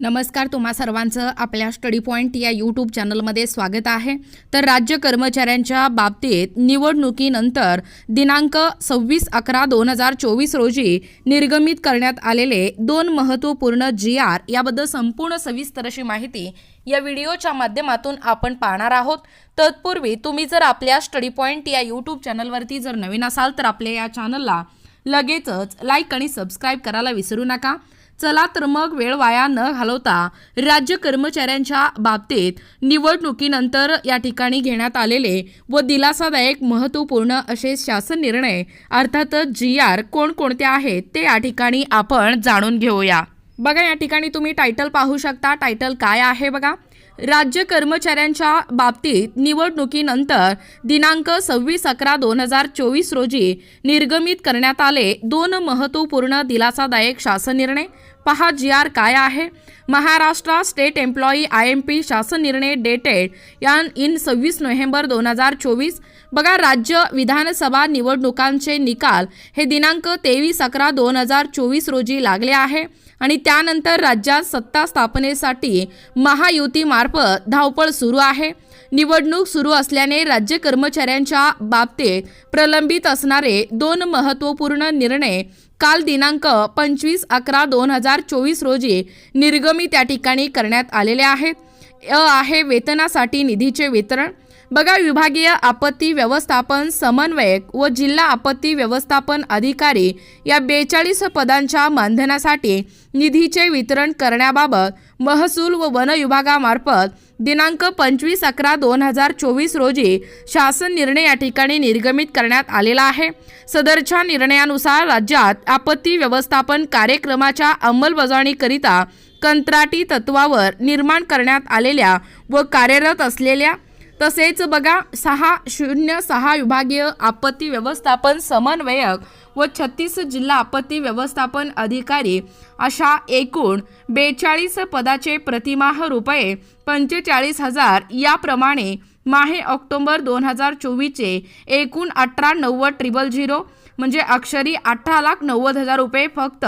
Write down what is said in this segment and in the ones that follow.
नमस्कार तुम्हा सर्वांचं आपल्या स्टडी पॉईंट या यूट्यूब चॅनलमध्ये स्वागत आहे. तर राज्य कर्मचाऱ्यांच्या बाबतीत निवडणुकीनंतर दिनांक सव्वीस अकरा दोन हजार चोवीस रोजी निर्गमित करण्यात आलेले दोन महत्त्वपूर्ण जी आर याबद्दल संपूर्ण सविस्तर अशी माहिती या व्हिडिओच्या माध्यमातून आपण पाहणार आहोत. तत्पूर्वी तुम्ही जर आपल्या स्टडी पॉईंट या यूट्यूब चॅनलवरती जर नवीन असाल तर आपल्या या चॅनलला लगेचच लाईक आणि सबस्क्राईब करायला विसरू नका. चला तर मग वेळ वाया न घालवता राज्य कर्मचाऱ्यांच्या बाबतीत निवडणुकीनंतर या ठिकाणी घेण्यात आलेले व दिलासादायक महत्त्वपूर्ण असे शासन निर्णय अर्थातच जी आर कोणकोणते आहेत ते या ठिकाणी आपण जाणून घेऊया. बघा या ठिकाणी तुम्ही टायटल पाहू शकता. टायटल काय आहे बघा? राज्य कर्मचाऱ्यांच्या बाबतीत निवडणुकीनंतर दिनांक सव्वीस अकरा दोन हजार चोवीस रोजी निर्गमित करण्यात आले दोन महत्त्वपूर्ण दिलासादायक शासन निर्णय. पहा जी आर काय आहे? Maharashtra state employee I M P शासन निर्णय डेटेड या इन सव्वीस नोव्हेंबर दोन हजार चोवीस. बघा राज्य विधानसभा निवडणुकांचे निकाल हे दिनांक तेवीस अकरा दोन हजार चोवीस रोजी लागले आहे. आणि त्यानंतर राज्यात सत्ता स्थापनेसाठी महायुतीमार्फत धावपळ सुरू आहे. निवडणूक सुरू असल्याने राज्य कर्मचाऱ्यांच्या बाबतीत प्रलंबित असणारे दोन महत्त्वपूर्ण निर्णय काल दिनांक पंचवीस अकरा दोन हजार चोवीस रोजी निर्गमी त्या ठिकाणी करण्यात आलेले आहेत. आहे वेतनासाठी निधीचे वितरण. बघा विभागीय आपत्ती व्यवस्थापन समन्वयक व जिल्हा आपत्ती व्यवस्थापन अधिकारी या बेचाळीस पदांच्या मानधनासाठी निधीचे वितरण करण्याबाबत महसूल व वन विभागामार्फत दिनांक पंचवीस अकरा दोन हजार चोवीस रोजी शासन निर्णय या ठिकाणी निर्गमित करण्यात आलेला आहे. सदरच्या निर्णयानुसार राज्यात आपत्ती व्यवस्थापन कार्यक्रमाच्या अंमलबजावणीकरिता कंत्राटी तत्वावर निर्माण करण्यात आलेल्या व कार्यरत असलेल्या तसेच बघा सहा शून्य सहा विभागीय आपत्ती व्यवस्थापन समन्वयक व छत्तीस जिल्हा आपत्ती व्यवस्थापन अधिकारी अशा एकूण बेचाळीस पदाचे प्रतिमाह रुपये पंचेचाळीस हजार याप्रमाणे माहे ऑक्टोंबर दोन हजार चोवीसचे एकूण अठरा नव्वद ट्रिपल झिरो म्हणजे अक्षरी अठरा लाख नव्वद हजार रुपये फक्त.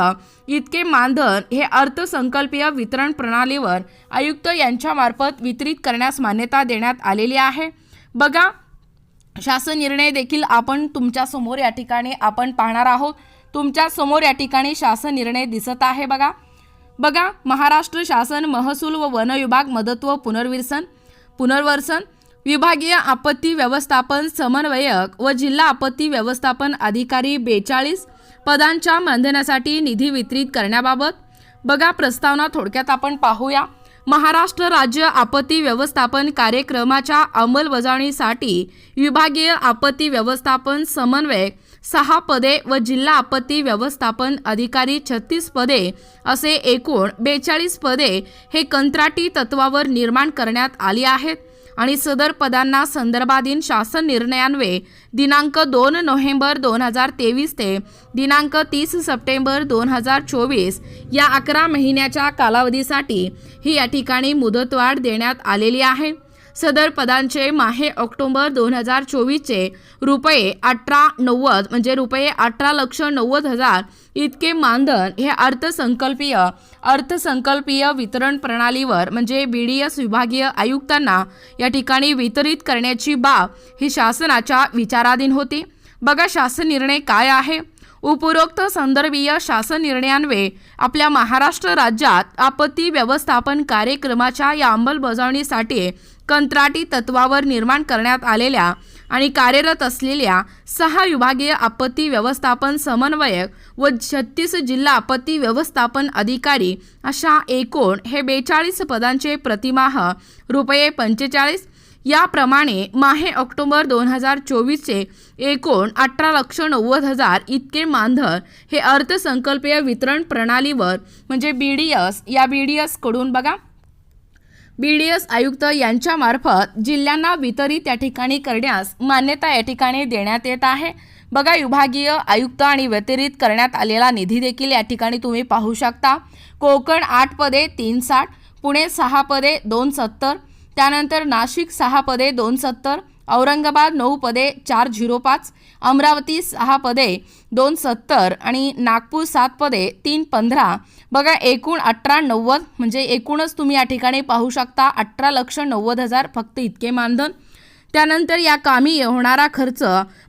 इतके मानधन हे अर्थसंकल्पीय वितरण प्रणालीवर आयुक्त यांच्यामार्फत वितरित करण्यास मान्यता देण्यात आलेली आहे. बघा शासन निर्णय देखील आपण तुमच्यासमोर या ठिकाणी आपण पाहणार आहोत. तुमच्यासमोर या ठिकाणी शासन निर्णय दिसत आहे बघा. बघा महाराष्ट्र शासन महसूल व वन विभाग मदत व पुनर्विसन पुनर्वसन विभागीय आपत्ती व्यवस्थापन समन्वयक व जिल्हा आपत्ती व्यवस्थापन अधिकारी बेचाळीस पदांच्या मानधनासाठी निधी वितरित करण्याबाबत बघा प्रस्तावना थोडक्यात आपण पाहूया. महाराष्ट्र राज्य आपत्ती व्यवस्थापन कार्यक्रमाच्या अंमलबजावणीसाठी विभागीय आपत्ती व्यवस्थापन समन्वयक सहा पदे व जिल्हा आपत्ती व्यवस्थापन अधिकारी छत्तीस पदे असे एकूण बेचाळीस पदे हे कंत्राटी तत्वावर निर्माण करण्यात आली आहेत. आणि सदर पदांना संदर्भाधीन शासन निर्णयान्वये दिनांक दोन नोव्हेंबर दोन हजार तेवीस ते दिनांक तीस सप्टेंबर दोन हजार चोवीस या अकरा महिन्याच्या कालावधीसाठी ही या ठिकाणी मुदतवाढ देण्यात आलेली आहे. सदर पदांचे माहे ऑक्टोबर दोन हजार चोवीसचे रुपये अठरा नव्वद म्हणजे रुपये अठरा लक्ष नव्वद हजार इतके मानधन हे अर्थसंकल्पीय अर्थसंकल्पीय वितरण प्रणालीवर म्हणजे बी डी एस विभागीय आयुक्तांना या ठिकाणी वितरित करण्याची बाब ही शासनाच्या विचाराधीन होती. बघा शासन निर्णय काय आहे. उपरोक्त संदर्भीय शासन निर्णयान्वये आपल्या महाराष्ट्र राज्यात आपत्ती व्यवस्थापन कार्यक्रमाच्या या अंमलबजावणीसाठी कंत्राटी तत्वावर निर्माण करण्यात आलेल्या आणि कार्यरत असलेल्या सहा विभागीय आपत्ती व्यवस्थापन समन्वयक व छत्तीस जिल्हा आपत्ती व्यवस्थापन अधिकारी अशा एकूण हे बेचाळीस पदांचे प्रतिमाह रुपये पंचेचाळीस याप्रमाणे माहे ऑक्टोबर दोन हजार चोवीसचे एकूण अठरा लक्ष नव्वद हजार इतके मानधन हे अर्थसंकल्पीय वितरण प्रणालीवर म्हणजे बी डी एस या बी डी एसकडून बघा. बी डी एस आयुक्त यांच्यामार्फत जिल्ह्यांना वितरित या ठिकाणी करण्यास मान्यता या ठिकाणी देण्यात येत आहे. बघा विभागीय आयुक्त आणि वितरित करण्यात आलेला निधी देखील या ठिकाणी तुम्ही पाहू शकता. कोकण आठ पदे तीन साठ पुणे सहा पदे दोन सत्तर त्यानंतर नाशिक सहा पदे दोन सत्तर औरंगाबाद नऊ पदे चार झिरो पाच अमरावती सहा पदे दोन सत्तर आणि नागपूर सात पदे तीन पंधरा. बघा एकूण अठरा नव्वद म्हणजे एकूणच तुम्ही या ठिकाणी पाहू शकता अठरा लक्ष नव्वद हजार फक्त इतके मानधन. त्यानंतर या कामी होणारा खर्च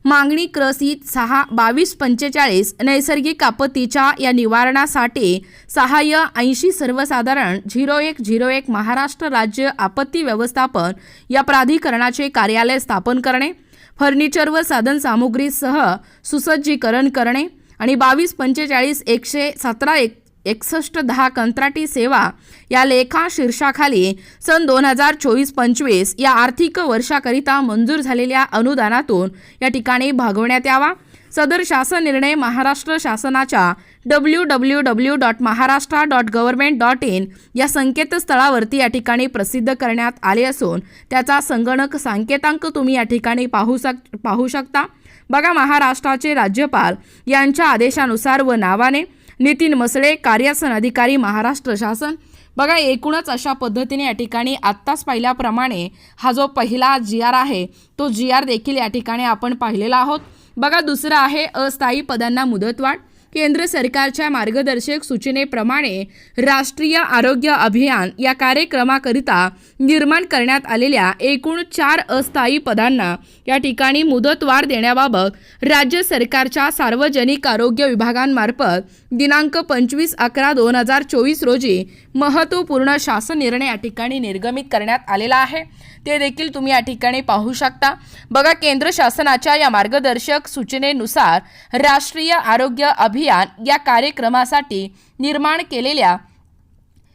मागणी क्रसित सहा बावीस पंचेचाळीस नैसर्गिक आपत्तीच्या या निवारणासाठी सहाय्य ऐंशी सर्वसाधारण झिरो एक झिरो एक महाराष्ट्र राज्य आपत्ती व्यवस्थापन या प्राधिकरणाचे कार्यालय स्थापन करणे फर्निचर व साधनसामुग्रीसह सुसज्जीकरण करणे आणि बावीस पंचेचाळीस एकशे सतरा एक एकसष्ट दहा कंत्राटी सेवा या लेखा शीर्षाखाली सन दोन हजार चोवीस पंचवीस या आर्थिक वर्षाकरिता मंजूर झालेल्या अनुदानातून या ठिकाणी भागवण्यात यावा. सदर शासन निर्णय महाराष्ट्र शासनाच्या W W W dot Maharashtra dot government dot in या संकेतस्थळावरती या ठिकाणी प्रसिद्ध करण्यात आले असून त्याचा संगणक सांकेतांक तुम्ही या ठिकाणी पाहू शक पाहू शकता. बघा महाराष्ट्राचे राज्यपाल यांच्या आदेशानुसार व नावाने नितीन मसळे कार्यासन अधिकारी महाराष्ट्र शासन. बघा एकूणच अशा पद्धतीने या ठिकाणी आत्ताच पाहिल्याप्रमाणे हा जो पहिला जी आर आहे तो जी आर देखील या ठिकाणी आपण पाहिलेला आहोत. बघा दुसरं आहे अस्थायी पदांना मुदतवाढ. केंद्र सरकारच्या मार्गदर्शक सूचनेप्रमाणे राष्ट्रीय आरोग्य अभियान या कार्यक्रमाकरिता निर्माण करण्यात आलेल्या एकूण चार अस्थायी पदांना या ठिकाणी मुदतवाढ देण्याबाबत राज्य सरकारच्या सार्वजनिक आरोग्य विभागांमार्फत दिनांक पंचवीस अकरा दोन हजार चोवीस रोजी महत्त्वपूर्ण शासन निर्णय या ठिकाणी निर्गमित करण्यात आलेला आहे. ते देखील तुम्ही या ठिकाणी पाहू शकता. बघा केंद्र शासनाच्या या मार्गदर्शक सूचनेनुसार राष्ट्रीय आरोग्य अभियान या कार्यक्रमासाठी निर्माण केलेल्या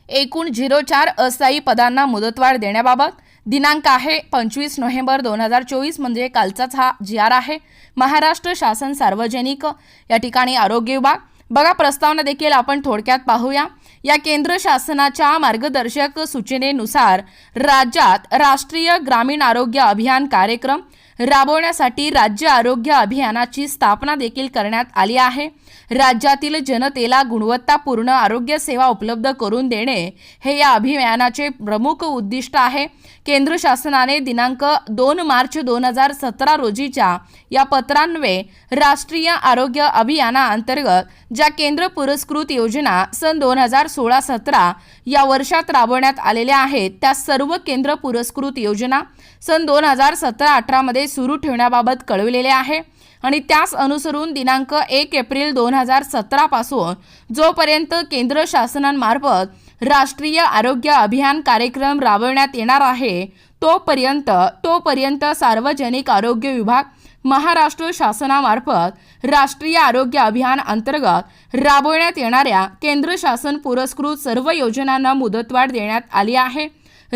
एकूण झिरो चार अस्थायी पदांना मुदतवाढ देण्याबाबत दिनांक आहे पंचवीस नोव्हेंबर दोन हजार चोवीस म्हणजे कालचाच हा जी आर आहे. महाराष्ट्र शासन सार्वजनिक या ठिकाणी आरोग्य विभाग बघा प्रस्तावना देखील आपण थोडक्यात पाहूया. या केंद्र शासनाच्या मार्गदर्शक सूचनेनुसार राज्यात राष्ट्रीय ग्रामीण आरोग्य अभियान कार्यक्रम राबवण्यासाठी राज्य आरोग्य अभियानाची स्थापना देखील करण्यात आली आहे. राज्यातील जनतेला गुणवत्तापूर्ण आरोग्य सेवा उपलब्ध करून देणे हे या अभियानाचे प्रमुख उद्दिष्ट आहे. केंद्र शासनाने दिनांक दोन मार्च दोन हजार सतरा रोजीच्या या पत्रान्वये राष्ट्रीय आरोग्य अभियानाअंतर्गत ज्या केंद्र पुरस्कृत योजना सन दोन हजार सोळा सतरा या वर्षात राबवण्यात आलेल्या आहेत त्या सर्व केंद्र पुरस्कृत योजना सन दोन हजार सतरा अठरामध्ये सुरू ठेवण्याबाबत कळविलेले आहे. आणि त्यास अनुसरून दिनांक एक एप्रिल दोन हजार सतरापासून जोपर्यंत केंद्र शासनांमार्फत राष्ट्रीय आरोग्य अभियान कार्यक्रम राबवण्यात येणार आहे तोपर्यंत तोपर्यंत सार्वजनिक आरोग्य विभाग महाराष्ट्र शासनामार्फत राष्ट्रीय आरोग्य अभियान अंतर्गत राबवण्यात येणाऱ्या केंद्र शासन पुरस्कृत सर्व योजनांना मुदतवाढ देण्यात आली आहे.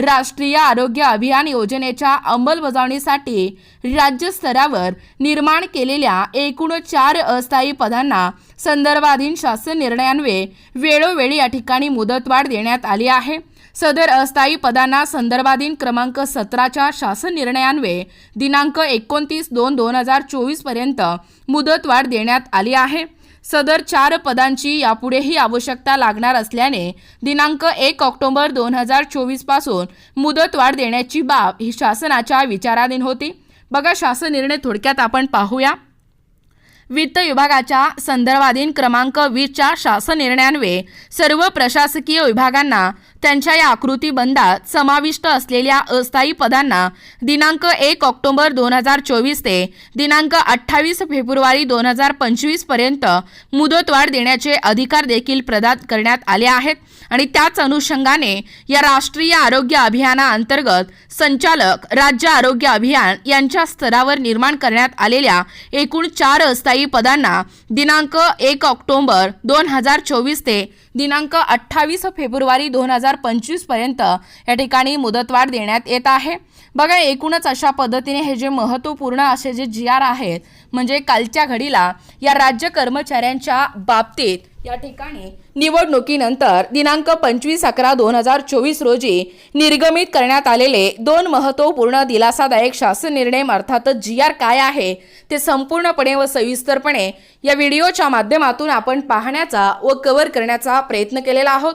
राष्ट्रीय आरोग्य अभियान योजनेच्या अंमलबजावणीसाठी राज्यस्तरावर निर्माण केलेल्या एकूण चार अस्थायी पदांना संदर्भाधीन शासन निर्णयान्वये वेळोवेळी या ठिकाणी मुदतवाढ देण्यात आली आहे. सदर अस्थायी पदांना संदर्भाधीन क्रमांक सतराच्या शासन निर्णयान्वये दिनांक एकोणतीस दोन दोन हजार चोवीसपर्यंत मुदतवाढ देण्यात आली आहे. सदर चार पदांची यापुढेही आवश्यकता लागणार असल्याने दिनांक एक ऑक्टोबर दोन हजार चोवीसपासून मुदतवाढ देण्याची बाब ही शासनाच्या विचाराधीन होती. बघा शासन निर्णय थोडक्यात आपण पाहूया. वित्त विभागाच्या संदर्भाधीन क्रमांक वीसच्या शासन निर्णयान्वये सर्व प्रशासकीय विभागांना त्यांच्या या आकृतीबंधात समाविष्ट असलेल्या अस्थायी पदांना दिनांक एक ऑक्टोबर दोन हजार चोवीस ते दिनांक अठ्ठावीस फेब्रुवारी दोन हजार पंचवीसपर्यंत मुदतवाढ देण्याचे अधिकार देखील प्रदान करण्यात आले आहेत आणि त्याच अनुषंगाने या राष्ट्रीय आरोग्य अभियानाअंतर्गत संचालक राज्य आरोग्य अभियान यांच्या स्तरावर निर्माण करण्यात आलेल्या एकूण चार अस्थायी पदांना दिनांक एक ऑक्टोबर दोन हजार चोवीस ते दिनांक अठ्ठावीस फेब्रुवारी दोन हजार पंचवीसपर्यंत या ठिकाणी मुदतवाढ देण्यात येत आहे. बघा एकूणच अशा पद्धतीने हे जे महत्त्वपूर्ण असे जे जी आर आहेत म्हणजे कालच्या घडीला या राज्य कर्मचाऱ्यांच्या बाबतीत या ठिकाणी निवडणुकीनंतर दिनांक पंचवीस अकरा दोन हजार चोवीस रोजी निर्गमित करण्यात आलेले दोन महत्त्वपूर्ण दिलासादायक शासन निर्णय अर्थातच जी आर काय आहे ते संपूर्णपणे व सविस्तरपणे या व्हिडिओच्या माध्यमातून आपण पाहण्याचा व कव्हर करण्याचा प्रयत्न केलेला आहोत.